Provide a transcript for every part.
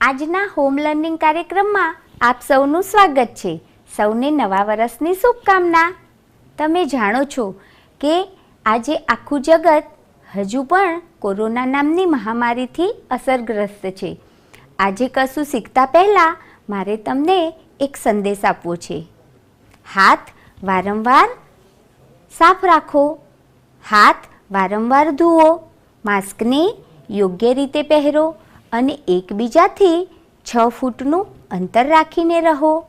આજના home learning કાર્યક્રમમાં આપ સૌનું સ્વાગત છે. સૌને નવા વર્ષની શુભકામના. તમે જાણો છો કે આજે આખું જગત હજુ પણ કોરોના નામની મહામારીથી અસરગ્રસ્ત છે. આજે કશું શીખતા પહેલાં મારે તમને એક સંદેશ આપવો છે. હાથ વારંવાર સાફ રાખો. હાથ વારંવાર ધુઓ. માસ્કને યોગ્ય રીતે પહેરો. અને એકબીજાથી છ ફૂટનું અંતર રાખીને રહો.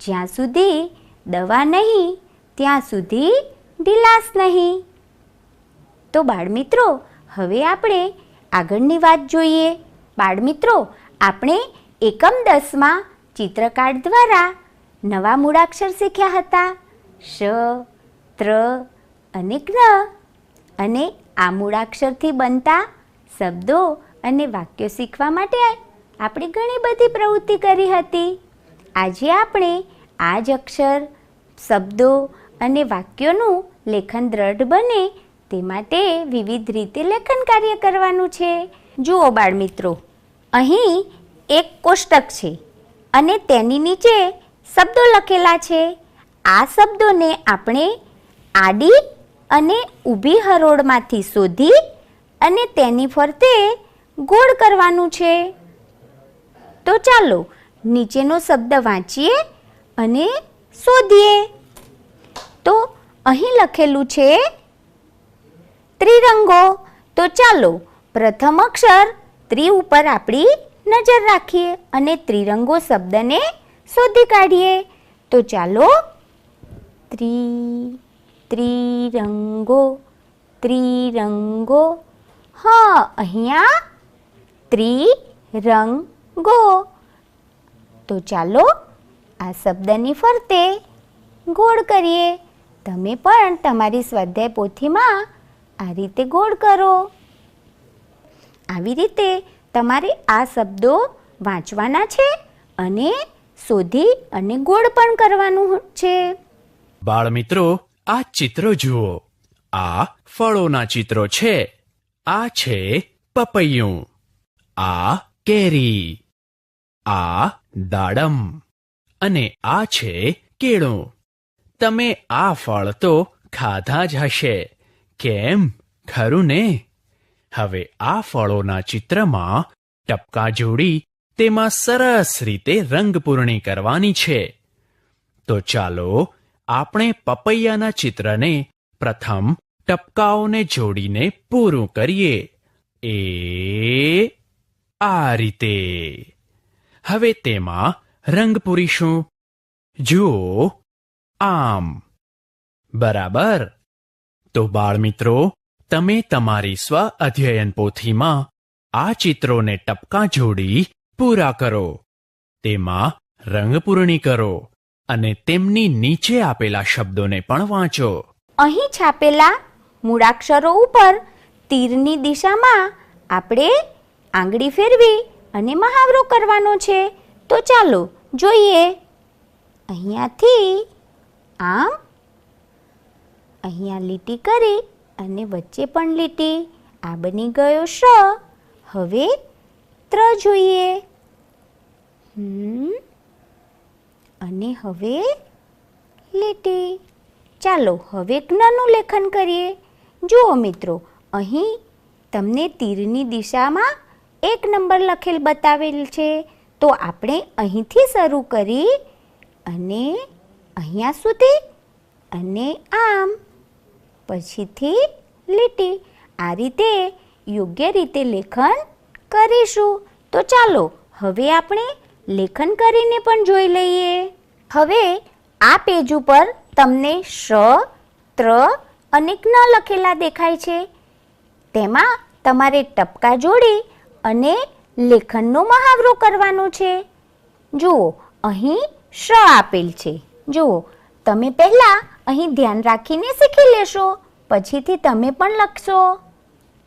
જ્યાં સુધી દવા નહીં, ત્યાં સુધી ઢીલાસ નહીં. તો બાળમિત્રો, હવે આપણે આગળની વાત જોઈએ. બાળમિત્રો, આપણે એકમ દસમાં ચિત્રકાર્ડ દ્વારા નવા મૂળાક્ષર શીખ્યા હતા. શ, ત્ર અને જ્ઞ અને આ મૂળાક્ષરથી બનતા શબ્દો અને વાક્યો શીખવા માટે આપણે ઘણી બધી પ્રવૃત્તિ કરી હતી. આજે આપણે આ જ અક્ષર, શબ્દો અને વાક્યોનું લેખન દ્રઢ બને તે માટે વિવિધ રીતે લેખન કાર્ય કરવાનું છે. જુઓ બાળમિત્રો, અહીં એક કોષ્ટક છે અને તેની નીચે શબ્દો લખેલા છે. આ શબ્દોને આપણે આડી અને ઊભી હરોળમાંથી શોધી અને તેની ફરતે ગોળ કરવાનું છે. તો ચાલો નીચેનો શબ્દ વાંચીએ અને શોધીએ. તો અહીં લખેલું છે ત્રિરંગો. તો ચાલો પ્રથમ અક્ષર ત્રિ ઉપર આપણી નજર રાખીએ અને ત્રિરંગો શબ્દને શોધી કાઢીએ. તો ચાલો ત્રિ, ત્રિરંગો ત્રિરંગો. હા, અહીંયા ત્રિરંગો. તો ચાલો આ શબ્દની ફરતે ગોળ કરીએ. તમે પણ તમારી સ્વાધ્યાય પોથીમાં આ રીતે ગોળ કરો. આવી રીતે તમારે આ શબ્દો વાંચવાના છે અને શોધી અને ગોળ પણ કરવાનું છે. બાળ મિત્રો આ ચિત્રો જુઓ. આ ફળોના ચિત્રો છે. આ છે પપૈયું. આ કેરી, આ દાડમ અને આ છે કેળું. તમે આ ફળ તો ખાધા જ હશે. કેમ? ખરું ને? હવે આ ફળોના ચિત્રમાં ટપકા જોડી તેમાં સરસ રીતે રંગપૂર્ણી કરવાની છે. તો ચાલો આપણે પપૈયાના ચિત્રને પ્રથમ ટપકાઓને જોડીને પૂરું કરીએ. એ આ રીતે. હવે તેમાં રંગ પૂરીશું. જુઓ, આમ. બરાબર? તો બાળમિત્રો, તમે તમારી સ્વ અધ્યયન પોથીમાં આ ચિત્રોને ટપકા જોડી પૂરા કરો. તેમાં રંગપૂર્ણી કરો અને તેમની નીચે આપેલા શબ્દોને પણ વાંચો. અહીં છાપેલા મૂળાક્ષરો ઉપર તીરની દિશામાં આપણે આંગળી ફેરવી અને મહાવરો કરવાનો છે. તો ચાલો જોઈએ. અહીંયાથી આમ. અહીંયા લીટી કરી અને વચ્ચે પણ લીટી. આ બની ગયો શ હવે ત્ર જોઈએ. અને હવે લીટી. ચાલો હવે જ્ઞનું લેખન કરીએ. જુઓ મિત્રો, અહીં તમને તીરની દિશામાં એક નંબર લખેલ બતાવેલ છે. તો આપણે અહીંથી શરૂ કરી અને અહીંયા સુધી અને આમ. પછીથી લીટી. આ રીતે યોગ્ય રીતે લેખન કરીશું. તો ચાલો, હવે આપણે લેખન કરીને પણ જોઈ લઈએ. હવે આ પેજ ઉપર તમને શ, ત્ર અને જ્ઞ લખેલા દેખાય છે. તેમાં તમારે ટપકા જોડી અને લેખનનો મહાવરો કરવાનો છે. જુઓ, અહીં શ આપેલ છે. જુઓ, તમે પહેલાં અહીં ધ્યાન રાખીને શીખી લેશો, પછીથી તમે પણ લખશો.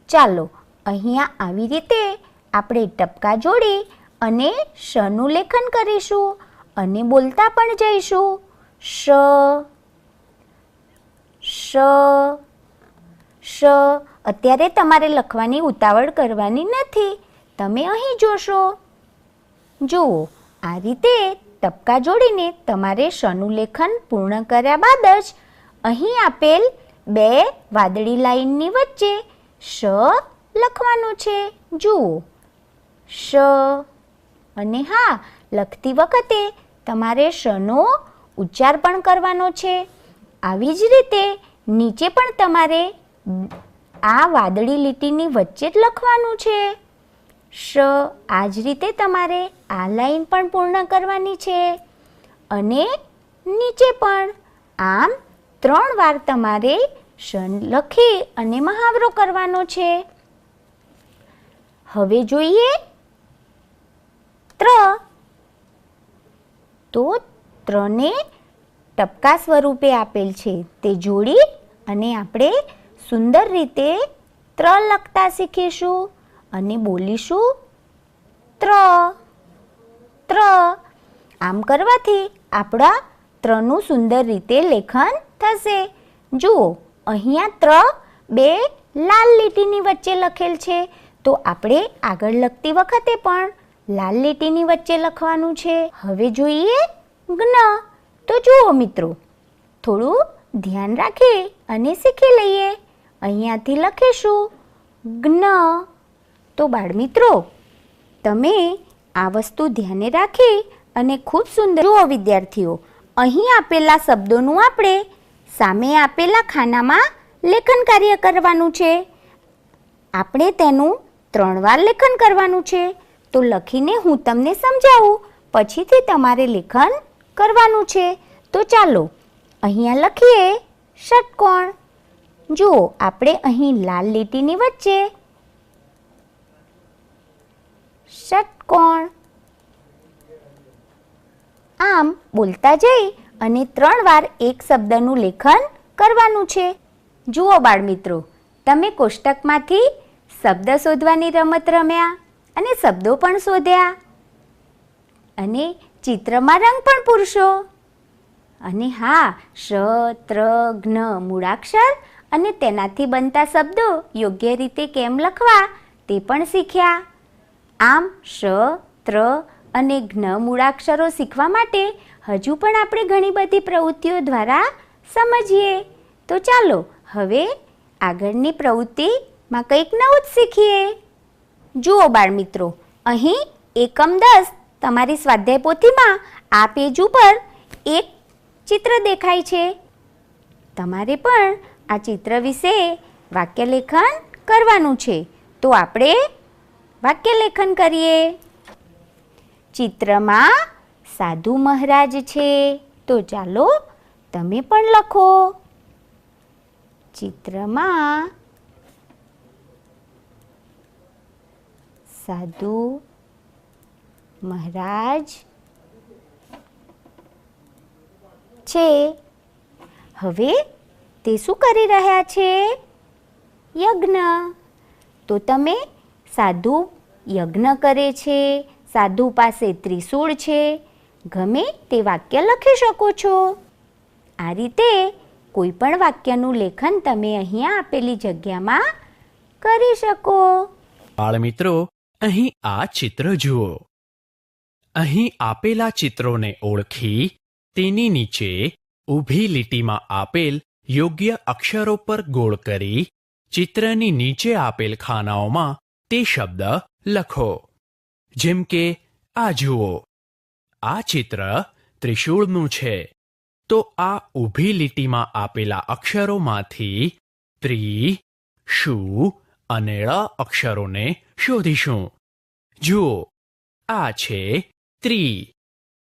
ચાલો, અહીંયા આવી રીતે આપણે ટપકા જોડી અને શનું લેખન કરીશું અને બોલતા પણ જઈશું. શ શ શ. અત્યારે તમારે લખવાની ઉતાવળ કરવાની નથી. તમે અહીં જોશો. જુઓ, આ રીતે ટપકા જોડીને તમારે શનું લેખન પૂર્ણ કર્યા બાદ જ અહીં આપેલ બે વાદળી લાઈનની વચ્ચે શ લખવાનું છે. જુઓ. શ અને હા, લખતી વખતે તમારે શનો ઉચ્ચાર પણ કરવાનો છે. આવી જ રીતે નીચે પણ તમારે આ વાદળી લીટીની વચ્ચે જ લખવાનું છે. શ આ જ રીતે તમારે આ લાઈન પણ પૂર્ણ કરવાની છે. અને નીચે પણ આમ ત્રણ વાર તમારે શ લખી અને મહાવરો કરવાનો છે. હવે જોઈએ ત્ર. તો ત્રને ટપકા સ્વરૂપે આપેલ છે. તે જોડી અને આપણે સુંદર રીતે ત્ર લખતા શીખીશું. અને બોલીશું, ત્ર. ત્ર. આમ કરવાથી આપણા ત્રનું સુંદર રીતે લેખન થશે. જુઓ, અહીંયા ત્ર બે લાલ લીટીની વચ્ચે લખેલ છે. તો આપણે આગળ લખતી વખતે પણ લાલ લીટીની વચ્ચે લખવાનું છે. હવે જોઈએ જ્ઞ તો જુઓ મિત્રો, થોડું ધ્યાન રાખી અને શીખી લઈએ. અહીંયાથી લખીશું જ્ઞ તો બાળમિત્રો, તમે આ વસ્તુ ધ્યાને રાખી અને ખૂબ સુંદર જુઓ વિદ્યાર્થીઓ. અહીં આપેલા શબ્દોનું આપણે સામે આપેલા ખાનામાં લેખન કાર્ય કરવાનું છે. આપણે તેનું ત્રણ વાર લેખન કરવાનું છે. તો લખીને હું તમને સમજાવું, પછીથી તમારે લેખન કરવાનું છે. તો ચાલો, અહીંયા લખીએ ષટકોણ. જુઓ, આપણે અહીં લાલ લીટીની વચ્ચે ષટકોણ આમ બોલતા જઈ અને ત્રણ વાર એક શબ્દનું લેખન કરવાનું છે. જુઓ બાળમિત્રો, તમે કોષ્ટકમાંથી શબ્દ શોધવાની રમત રમ્યા અને શબ્દો પણ શોધ્યા. અને ચિત્રમાં રંગ પણ પૂરશો. અને હા, શ, ત્ર જ્ઞ મૂળાક્ષર અને તેનાથી બનતા શબ્દો યોગ્ય રીતે કેમ લખવા તે પણ શીખ્યા. આમ શ, ત્ર અને જ્ઞ મૂળાક્ષરો શીખવા માટે હજુ પણ આપણે ઘણી બધી પ્રવૃત્તિઓ દ્વારા સમજીએ. તો ચાલો હવે આગળની પ્રવૃત્તિમાં કંઈક નવું જ શીખીએ. જુઓ બાળમિત્રો, અહીં એકમ દસ તમારી સ્વાધ્યાય પોથીમાં આ પેજ ઉપર એક ચિત્ર દેખાય છે. તમારે પણ આ ચિત્ર વિશે વાક્યલેખન કરવાનું છે. તો આપણે વાક્યલેખન કરીએ. ચિત્રમાં સાધુ મહારાજ છે. તો ચાલો તમે પણ લખો. ચિત્રમાં સાધુ મહારાજ છે. હવે તે શું કરી રહ્યા છે? યજ્ઞ. તો તમે સાધુ યજ્ઞ કરે છે, સાધુ પાસે ત્રિશૂળ છે. ગમે તે વાક્ય લખી શકો છો. આ રીતે કોઈ પણ વાક્યનું લેખન તમે અહીંયા આપેલી જગ્યામાં કરી શકો. બાળમિત્રો અહીં આ ચિત્ર જુઓ. અહીં આપેલા ચિત્રોને ઓળખી, તેની નીચે ઊભી લીટીમાં આપેલ યોગ્ય અક્ષરો પર ગોળ કરી, ચિત્રની નીચે આપેલ ખાનાઓમાં તે શબ્દ લખો. જેમ કે, આ જુઓ. આ ચિત્ર ત્રિશૂળનું છે. તો આ ઊભી લીટીમાં આપેલા અક્ષરોમાંથી ત્રિ, શુ અને ળ અક્ષરોને શોધીશું. જુઓ, આ છે ત્રી.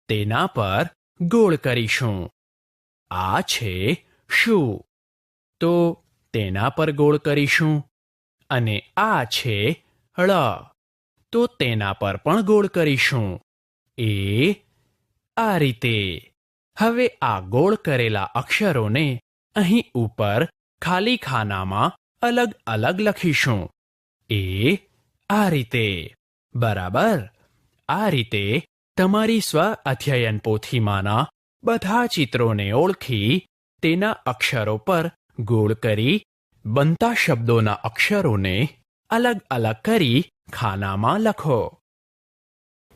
તેના પર ગોળ કરીશું. આ છે શુ. તો તેના પર ગોળ કરીશું. અને આ છે ળ. તો તેના પર પણ ગોળ કરીશું. એ આ રીતે. હવે આ ગોળ કરેલા અક્ષરોને અહીં ઉપર ખાલી ખાનામાં અલગ અલગ લખીશું. એ આ રીતે. બરાબર? આ રીતે તમારી સ્વ અધ્યયન પોથીમાંના બધા ચિત્રોને ઓળખી તેના અક્ષરો પર ગોળ કરી બનતા શબ્દોના અક્ષરોને અલગ અલગ કરી ખાનામાં લખો.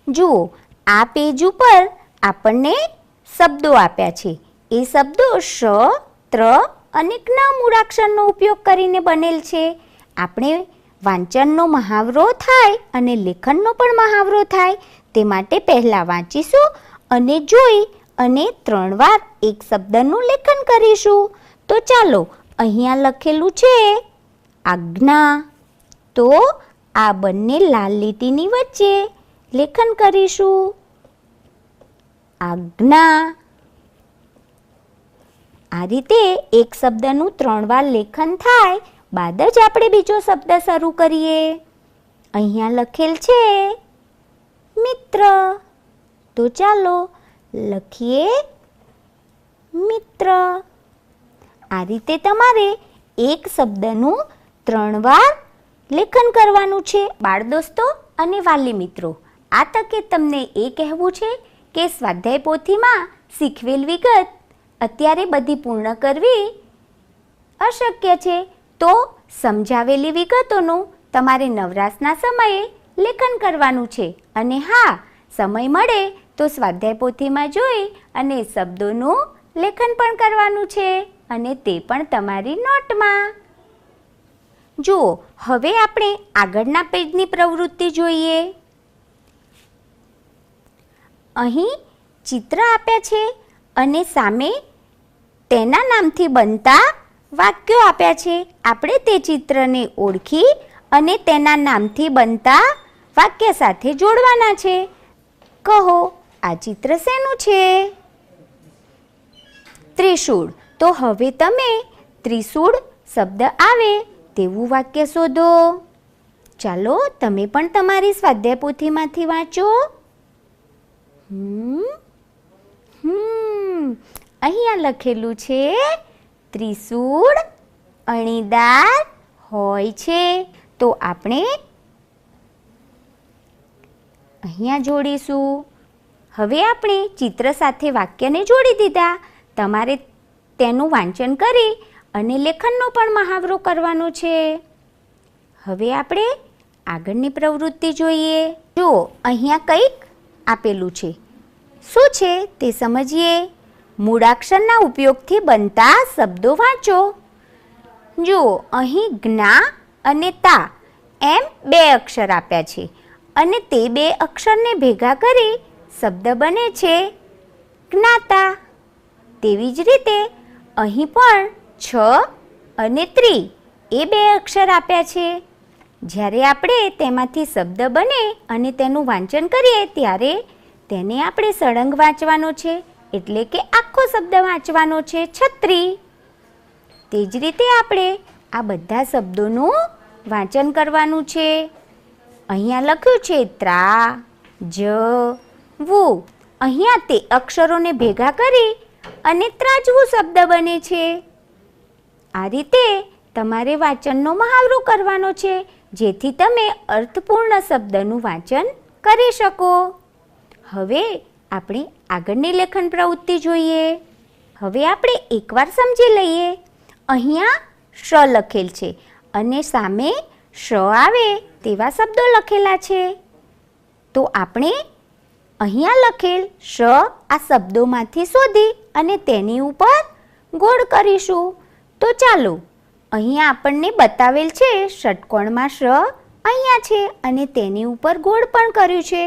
જુઓ, આ પેજ ઉપર આપણને શબ્દો આપ્યા છે. એ શબ્દો શ ત્ર અને જ્ઞ મૂળાક્ષરનો ઉપયોગ કરીને બનેલ છે. આપણે વાંચનનો મહાવરો થાય અને લેખનનો પણ મહાવરો થાય. તે માટે પહેલાં વાંચીશું અને જોઈ અને ત્રણ વાર એક શબ્દનું લેખન કરીશું. તો ચાલો, અહીંયા લખેલું છે, આજ્ઞા. તો આ બંને લાલ લીટીની વચ્ચે લેખન કરીશું. આજ્ઞા. આ રીતે એક શબ્દનું ત્રણ વાર લેખન થાય, બાદ જ આપણે બીજો શબ્દ શરૂ કરીએ. અહીંયા લખેલ છે, મિત્ર. તો ચાલો લખીએ, મિત્ર. આ રીતે તમારે એક શબ્દનું ત્રણ વાર લેખન કરવાનું છે બાળ દોસ્તો અને વાલી મિત્રો. આ તકે તમને એ કહેવું છે કે સ્વાધ્યાય પોથીમાં શીખવેલ વિગત અત્યારે બધી પૂર્ણ કરવી અશક્ય છે. તો સમજાવેલી વિગતોનું તમારે નવરાશના સમયે લેખન કરવાનું છે. અને હા, સમય મળે તો સ્વાધ્યાય પોથીમાં જોઈ અને શબ્દોનું લેખન પણ કરવાનું છે. અને તે પણ તમારી નોટમાં. જુઓ, હવે આપણે આગળના પેજની પ્રવૃત્તિ જોઈએ. અહીં ચિત્ર આપ્યા છે અને સામે તેના નામથી બનતા વાક્યો આપ્યા છે. આપણે તે ચિત્રને ઓળખી અને તેના નામથી બનતા વાક્ય સાથે જોડવાના છે. કહો, આ ચિત્ર શેનું છે? ત્રિશૂળ. તો હવે તમે ત્રિશૂળ શબ્દ આવે. તેવું વાક્ય શોધો. ચાલો, તમે પણ તમારી સ્વાધ્યાય પોથીમાંથી વાંચો હમ, અહીંયા લખેલું છે, ત્રિશૂળ અણીદાર હોય છે. તો આપણે અહીંયા જોડીશું. હવે આપણે ચિત્ર સાથે વાક્યને જોડી દીધા. તમારે તેનું વાંચન કરી અને લેખનનો પણ મહાવરો કરવાનો છે. હવે આપણે આગળની પ્રવૃત્તિ જોઈએ. જો અહીંયા કંઈક આપેલું છે. શું છે તે સમજીએ? મૂળાક્ષરના ઉપયોગથી બનતા શબ્દો વાંચો. જુઓ, અહીં જ્ઞા અને તા એમ બે અક્ષર આપ્યા છે અને તે બે અક્ષરને ભેગા કરી શબ્દ બને છે જ્ઞાતા. તેવી જ રીતે અહીં પણ છ અને ત્રી એ બે અક્ષર આપ્યા છે. જ્યારે આપણે તેમાંથી શબ્દ બને અને તેનું વાંચન કરીએ ત્યારે તેને આપણે સળંગ વાંચવાનો છે, એટલે કે આખો શબ્દ વાંચવાનો છે છત્રી. તે જ રીતે આપણે આ બધા શબ્દોનું વાંચન કરવાનું છે. અહીંયા લખ્યું છે ત્રા, જ, વુ. અહીંયા તે અક્ષરોને ભેગા કરી અને ત્રાજવું શબ્દ બને છે. આ રીતે તમારે વાંચનનો મહાવરો કરવાનો છે, જેથી તમે અર્થપૂર્ણ શબ્દનું વાંચન કરી શકો. હવે આપણે આગળની લેખન પ્રવૃત્તિ જોઈએ. હવે આપણે એકવાર સમજી લઈએ. અહીંયા શ લખેલ છે અને સામે શ આવે તેવા શબ્દો લખેલા છે. તો આપણે અહીંયા લખેલ શ આ શબ્દોમાંથી શોધી અને તેની ઉપર ગોળ કરીશું. તો ચાલો અહીંયા આપણને બતાવેલ છે ષટકોણમાં શ અહીંયા છે અને તેની ઉપર ગોળ પણ કર્યું છે.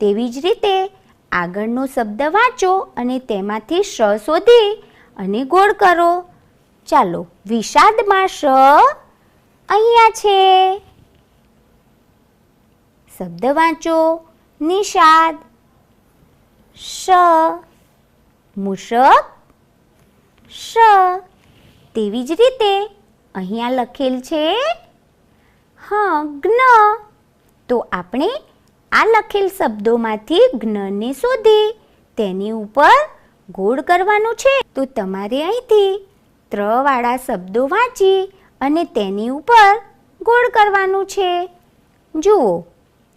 તેવી જ રીતે આગળનો શબ્દ વાંચો અને તેમાંથી શ શોધી અને ગોળ કરો. ચાલો વિષાદમાં શ અહીંયા છે. શબ્દ વાંચો, નિષાદ શ મૂષક શ તેવી જ રીતે અહીંયા લખેલ છે જ્ઞ તો આપણે આ લખેલ શબ્દોમાંથી જ્ઞને શોધી તેની ઉપર ગોળ કરવાનું છે. તો તમારે અહીંથી ત્રવાળા શબ્દો વાંચી અને તેની ઉપર ગોળ કરવાનું છે. જુઓ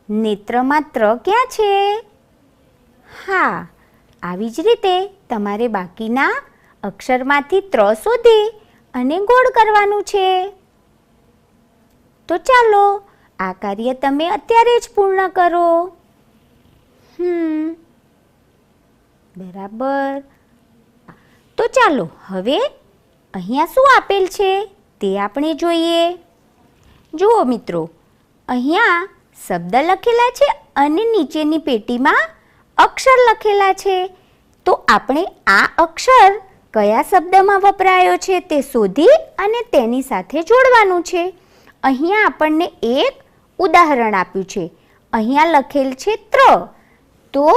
નેત્રમાં ત્ર ક્યાં છે? હા, આવી જ રીતે તમારે બાકીના અક્ષરમાંથી ત્ર શોધી અને ગોળ કરવાનું છે. તો ચાલો, આ કાર્ય તમે અત્યારે જ પૂર્ણ કરો. હમ. બરાબર. તો ચાલો, હવે અહીંયા શું આપેલ છે તે આપણે જોઈએ. જુઓ મિત્રો, અહીંયા શબ્દ લખેલા છે અને નીચેની પેટીમાં અક્ષર લખેલા છે. તો આપણે આ અક્ષર કયા શબ્દમાં વપરાયો છે તે શોધી અને તેની સાથે જોડવાનું છે. અહીંયા આપણને એક ઉદાહરણ આપ્યું છે. અહીંયા લખેલ છે ત્ર. તો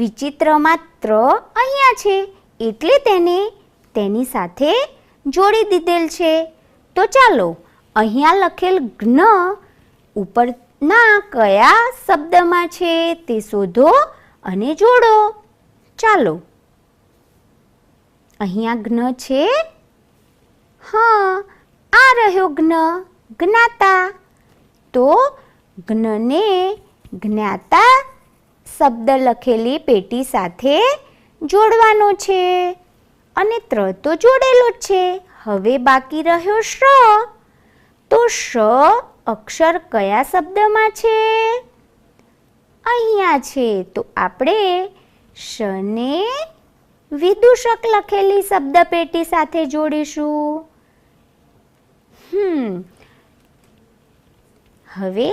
વિચિત્રમાં ત્ર અહીંયા છે. એટલે તેને તેની સાથે જોડી દીધેલ છે. તો ચાલો અહીંયા લખેલ જ્ઞ ઉપરના કયા શબ્દમાં છે તે શોધો અને જોડો. ચાલો અહીંયા જ્ઞ છે? હા, આ રહ્યો જ્ઞ, જ્ઞાતા. તો જ્ઞને જ્ઞાતા શબ્દ લખેલી પેટી સાથે જોડવાનો છે અને ત્ર તો જોડેલો જ છે. હવે બાકી રહ્યો શ્ર. તો શ અક્ષર કયા શબ્દમાં છે? અહીંયા છે. તો આપણે શને વિદૂષક લખેલી શબ્દ પેટી સાથે જોડીશું. હમ. હવે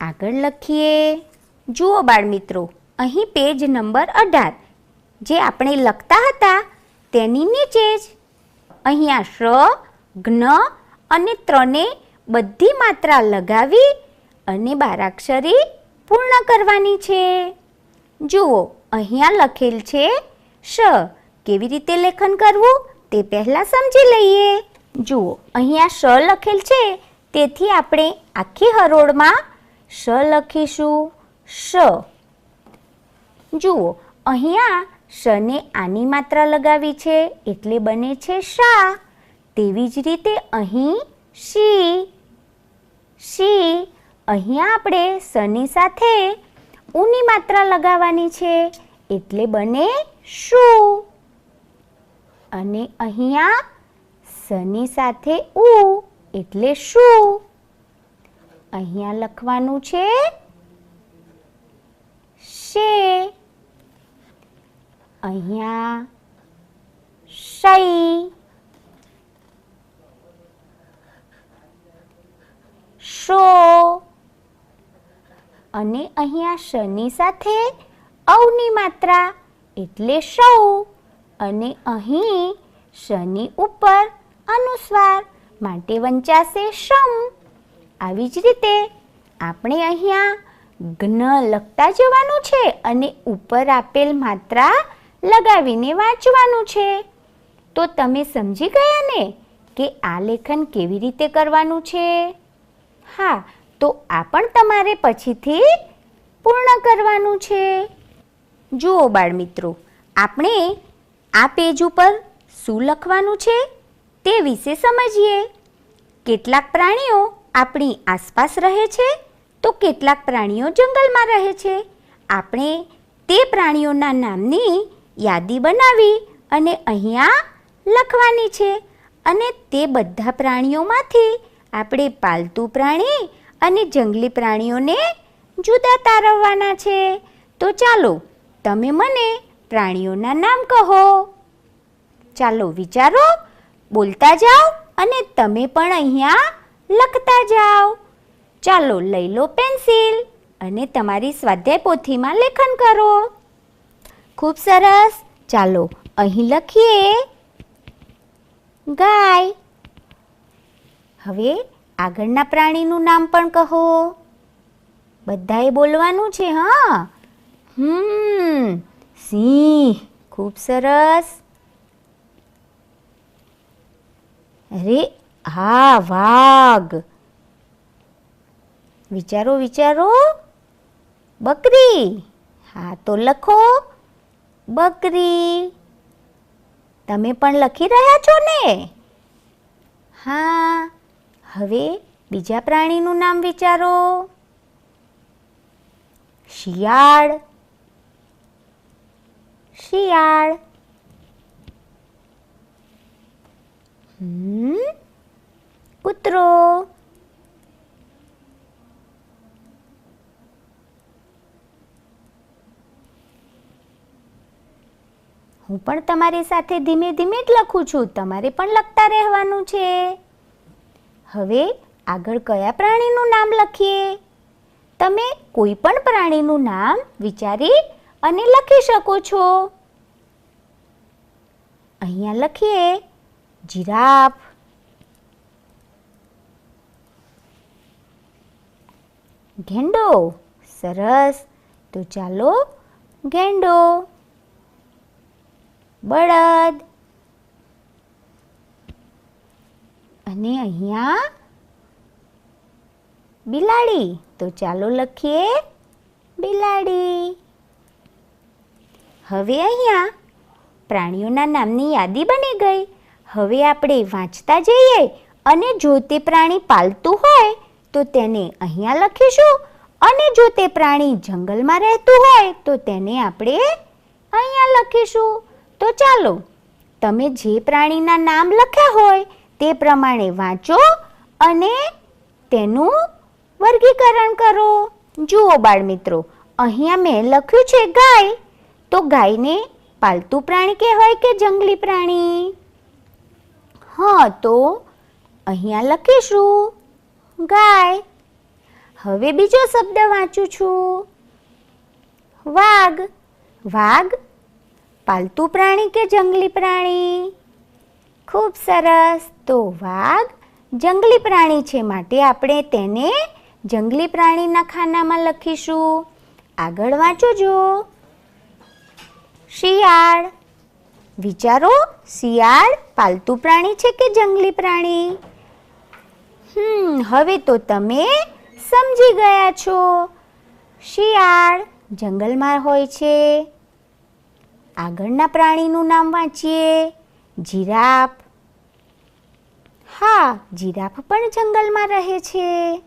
આગળ લખીએ. જુઓ બાળમિત્રો, અહીં પેજ નંબર અઢાર. જે આપણે લખતા હતા તેની નીચે જ. અહીંયા શ જ્ઞ અને ત્રણે બધી માત્રા લગાવી અને બારાક્ષરી પૂર્ણ કરવાની છે. જુઓ, અહીંયા લખેલ છે શ, કેવી રીતે લેખન કરવું તે પહેલાં સમજી લઈએ. જુઓ, અહીંયા શ લખેલ છે. તેથી આપણે આખી હરોળમાં શ લખીશું. શ. જુઓ, અહીંયા શને આની માત્રા લગાવી છે, એટલે બને છે શા. તેવી જ રીતે અહીં શી. શી, અહીંયા આપણે સની સાથે ઉની માત્રા લગાવવાની છે, એટલે બને શું? અને અહીંયા સની સાથે ઉ એટલે શું? અહીંયા લખવાનું છે શે. અહીંયા શઈ શો. અને અહીંયા શની સાથે અવની માત્રા. એટલે સૌ. અને અહીં શની ઉપર અનુસ્વાર માટે વંચાશે શમ. આવી જ રીતે આપણે અહીંયા જ્ઞ લખતા જવાનું છે અને ઉપર આપેલ માત્રા લગાવીને વાંચવાનું છે. તો તમે સમજી ગયા ને કે આ લેખન કેવી રીતે કરવાનું છે? હા, તો આ પણ તમારે પછીથી પૂર્ણ કરવાનું છે. જુઓ બાળમિત્રો, આપણે આ પેજ ઉપર શું લખવાનું છે તે વિશે સમજીએ. કેટલાક પ્રાણીઓ આપણી આસપાસ રહે છે તો કેટલાક પ્રાણીઓ જંગલમાં રહે છે. આપણે તે પ્રાણીઓના નામની યાદી બનાવી અને અહીંયા લખવાની છે અને તે બધા પ્રાણીઓમાંથી આપણે પાલતુ પ્રાણી અને જંગલી પ્રાણીઓને જુદા તારવવાના છે. તો ચાલો તમે મને પ્રાણીઓના નામ કહો. ચાલો વિચારો, બોલતા જાઓ અને તમે પણ અહીંયા લખતા જાઓ. ચાલો લઈ લો પેન્સિલ અને તમારી સ્વાધ્યાય પોથીમાં લેખન કરો. ખૂબ સરસ. ચાલો અહીં લખીએ. ગાય. હવે આગળના પ્રાણીનું નામ પણ કહો. બધાએ બોલવાનું છે, હા? હમ, સિંહ, ખૂબ સરસ. અરે, હા, વાઘ. વિચારો વિચારો. બકરી. હા, તો લખો. બકરી. તમે પણ લખી રહ્યા છો ને? હા. હવે બીજા પ્રાણીનું નામ વિચારો. શિયાળ શિયાળ. કૂતરો. હું પણ તમારી સાથે ધીમે ધીમે જ લખું છું. તમારે પણ લખતા રહેવાનું છે. હવે આગળ કયા પ્રાણીનું નામ લખીએ? તમે કોઈ પણ પ્રાણીનું નામ વિચારી અને લખી શકો છો. અહીંયા લખીએ, જીરાફ. ગેંડો સરસ. તો ચાલો ગેંડો બળદ. અને અહીંયા બિલાડી. તો ચાલો લખીએ, બિલાડી. હવે અહીંયા પ્રાણીઓના નામની યાદી બની ગઈ. હવે આપણે વાંચતા જઈએ અને જો તે પ્રાણી પાલતું હોય, તો તેને અહીંયા લખીશું. અને જો તે પ્રાણી જંગલમાં રહેતું હોય, તો તેને આપણે અહીંયા લખીશું. તો ચાલો, તમે જે પ્રાણીના નામ લખ્યા હોય, તે પ્રમાણે વાંચો અને તેનું વર્ગીકરણ કરો. જુઓ બાળમિત્રો, અહીંયા મેં લખ્યું છે ગાય. તો ગાયને પાલતુ પ્રાણી કહેવાય કે જંગલી પ્રાણી? હા, તો અહીંયા લખીશું, ગાય. હવે બીજો શબ્દ વાંચું છું. વાઘ. વાઘ પાલતુ પ્રાણી કે જંગલી પ્રાણી? ખૂબ સરસ. તો વાઘ જંગલી પ્રાણી છે માટે આપણે તેને જંગલી પ્રાણીના ખાનામાં લખીશું. આગળ વાંચો જો શિયાળ. વિચારો, શિયાળ પાલતુ પ્રાણી છે કે જંગલી પ્રાણી? હમ, હવે તો તમે સમજી ગયા છો. શિયાળ જંગલમાં હોય છે. આગળના પ્રાણીનું નામ વાંચીએ. જીરાફ. હા, જીરાફ પણ જંગલમાં રહે છે.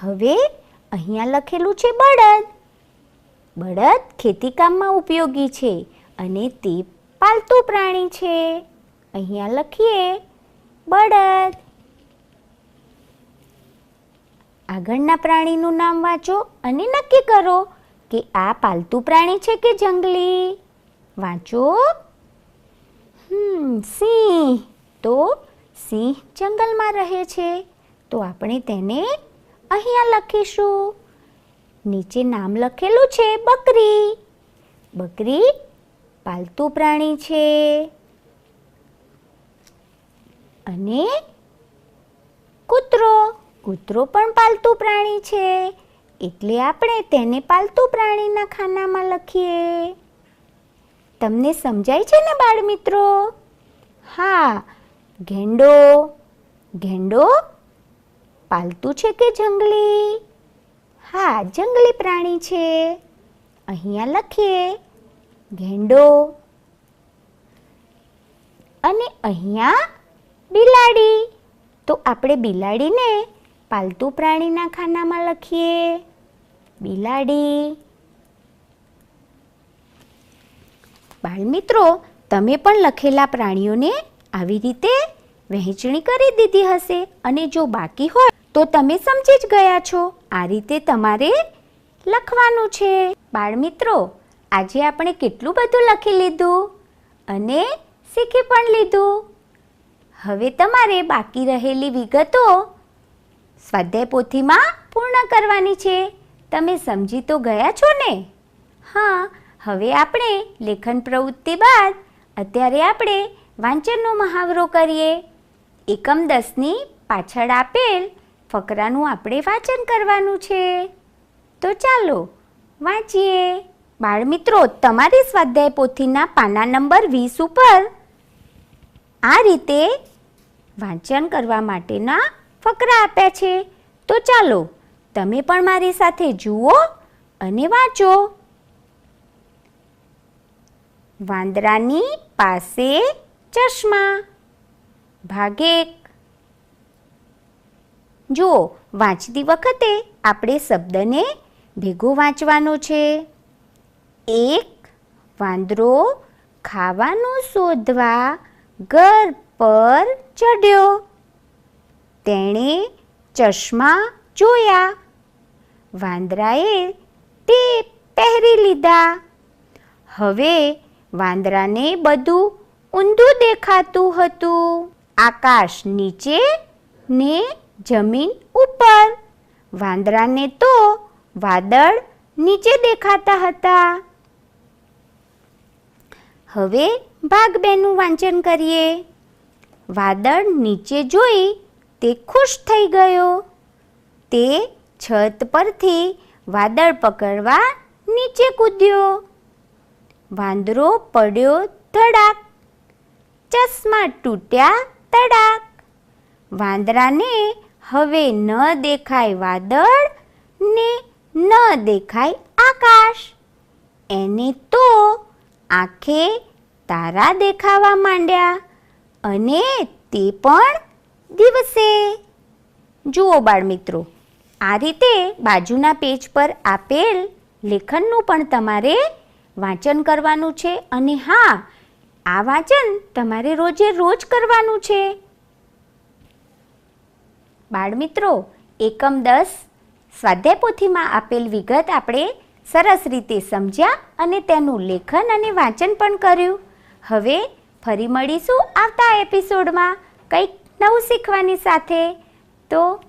હવે અહીંયા લખેલું છે બળદ. બળદ ખેતીકામમાં ઉપયોગી છે અને તે પાલતુ પ્રાણી છે. અહીંયા લખીએ, બળદ. આગળના પ્રાણીનું નામ વાંચો અને નક્કી કરો કે આ પાલતુ પ્રાણી છે કે જંગલી? વાંચો. હમ, સિંહ. તો સિંહ જંગલમાં રહે છે. તો આપણે તેને અહીંયા લખીશું. નીચે નામ લખેલું છે, બકરી. બકરી પાલતુ પ્રાણી છે. અને કૂતરો. કૂતરો પણ પાલતુ પ્રાણી છે. એટલે આપણે તેને પાલતુ પ્રાણીના ખાનામાં લખીએ. તમને સમજાય છે ને બાળ મિત્રો હા, ઘેંડો. ઘેંડો પાલતુ છે કે જંગલી? હા જંગલી પ્રાણી છે. અહીંયા લખીએ ગેંડો અને અહીંયા બિલાડી. તો આપણે બિલાડીને પાલતુ પ્રાણીના ખાનામાં લખીએ. બિલાડી. બાળમિત્રો, તમે પણ લખેલા પ્રાણીઓને આવી રીતે વહેંચણી કરી દીધી હશે અને જો બાકી હોય તો તમે સમજી જ ગયા છો. આ રીતે તમારે લખવાનું છે. બાળમિત્રો, આજે આપણે કેટલું બધું લખી લીધું અને શીખી પણ લીધું. હવે તમારે બાકી રહેલી વિગતો સ્વાધ્યાય પોથીમાં પૂર્ણ કરવાની છે. તમે સમજી તો ગયા છો ને? હા, હવે આપણે લેખન પ્રવૃત્તિ બાદ અત્યારે આપણે વાંચનનો મહાવરો કરીએ. એકમ દસની પાછળ આપેલ ફકરાનું આપણે વાંચન કરવાનું છે. તો ચાલો, વાંચીએ. બાળમિત્રો, તમારી સ્વાધ્યાય પોથીના પાના નંબર વીસ ઉપર. આ રીતે વાંચન કરવા માટેના ફકરા આપ્યા છે. તો ચાલો, તમે પણ મારી સાથે જુઓ અને વાંચો. વાંદરાની પાસે ચશ્મા. ભાગ જુઓ, વાંચતી વખતે આપણે શબ્દને ભેગો વાંચવાનો છે. એક, વાંદરો ખાવાનું શોધવા ઘર પર ચડ્યો તેણે ચશ્મા જોયા. વાંદરાએ તે પહેરી લીધા. હવે વાંદરાને બધું ઊંધું દેખાતું હતું. આકાશ નીચે ને જમીન ઉપર. વાંદરાને તો વાદળ નીચે દેખાતા હતા. હવે ભાગ બેનું વાંચન કરીએ. વાદળ નીચે જોઈ તે ખુશ થઈ ગયો. તે છત પરથી વાદળ પકડવા નીચે કૂદ્યો. વાંદરો પડ્યો ધડાક. ચશ્મા તૂટ્યા તડાક. વાંદરાને હવે ન દેખાય વાદળ ને ન દેખાય આકાશ. એને તો આંખે તારા દેખાવા માંડ્યા અને તે પણ દિવસે. જુઓ બાળમિત્રો, આ રીતે બાજુના પેજ પર આપેલ લેખનનું પણ તમારે વાંચન કરવાનું છે અને હા, આ વાંચન તમારે રોજે રોજ કરવાનું છે. બાળમિત્રો, એકમ દસ સ્વાધ્યાય પોથીમાં આપેલ વિગત આપણે સરસ રીતે સમજ્યા અને તેનું લેખન અને વાંચન પણ કર્યું. હવે ફરી મળીશું આવતા એપિસોડમાં કંઈક નવું શીખવાની સાથે. તો